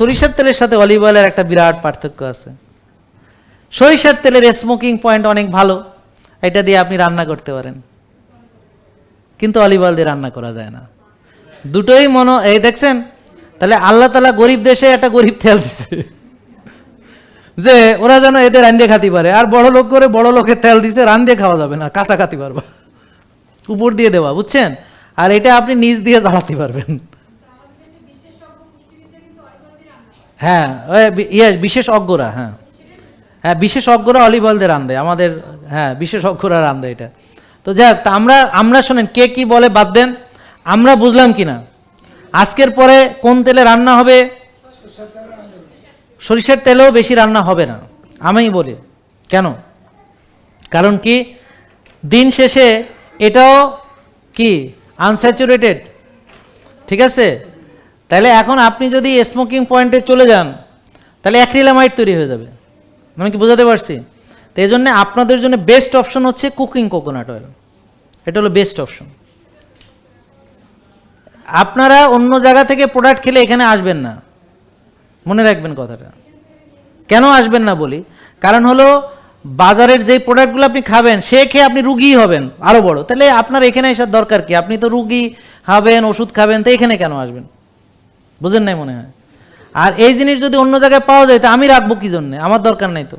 সরিষার তেলের সাথে অলিভ অয়েলের একটা বিরাট পার্থক্য আছে। সরিষার তেলের স্মোকিং পয়েন্ট অনেক ভালো, এটা দিয়ে আপনি রান্না করতে পারেন। কিন্তু অলিভ অয়েল দিয়ে রান্না করা যায় না। দুটোই মনো, এই দেখছেন? তাহলে আল্লাহ তালা গরিব দেশে একটা গরিব তেল দিছে। যে ওরা যেন এদের রান্ধে খাতে পারে, আর বড় লোক করে বড় লোকের তেল দিছে, রান্ধে খাওয়া যাবে না, কাঁচা খাতে পারবা। উপর দিয়ে দেওয়া, বুঝছেন? আর এটা আপনি নিজ দিয়ে জ্বালাতে পারবেন। হ্যাঁ ইয়ে বিশেষজ্ঞরা হ্যাঁ। হ্যাঁ বিশেষজ্ঞরা অলিভ অয়েল দিয়ে রান্ধে আমাদের হ্যাঁ বিশেষ বিশেষজ্ঞরা রান্ধে এটা। তো যাক তা আমরা আমরা শোনেন, কে কি বলে বাদ দেন, আমরা বুঝলাম কি না। আজকের পরে কোন তেলে রান্না হবে? সরিষার তেলেও বেশি রান্না হবে না আমি বলি, কেন? কারণ কি, দিন শেষে এটাও কি আনস্যাচুরেটেড ঠিক আছে? তাহলে এখন আপনি যদি স্মোকিং পয়েন্টে চলে যান, তাহলে অ্যাক্রিলামাইড তৈরি হয়ে যাবে। আমি কি বোঝাতে পারছি? তো এই জন্য আপনাদের জন্য বেস্ট অপশন হচ্ছে কুকিং কোকোনাট অয়েল এটা হলো বেস্ট অপশন আপনারা অন্য জায়গা থেকে প্রোডাক্ট খেলে এখানে আসবেন না। মনে রাখবেন কথাটা। কেন আসবেন না বলি? কারণ হলো বাজারের যেই প্রোডাক্টগুলো আপনি খাবেন, সে খেয়ে আপনি রুগী হবেন আরও বড়। তাহলে আপনার এখানে আসার দরকার কি? আপনি তো রুগী খাবেন ওষুধ খাবেন, তো এখানে কেন আসবেন? বুঝেন নাই মনে হয়? আর এই জিনিস যদি অন্য জায়গায় পাওয়া যায়, তো আমি রাখব কি জন্যে? আমার দরকার নাই তো।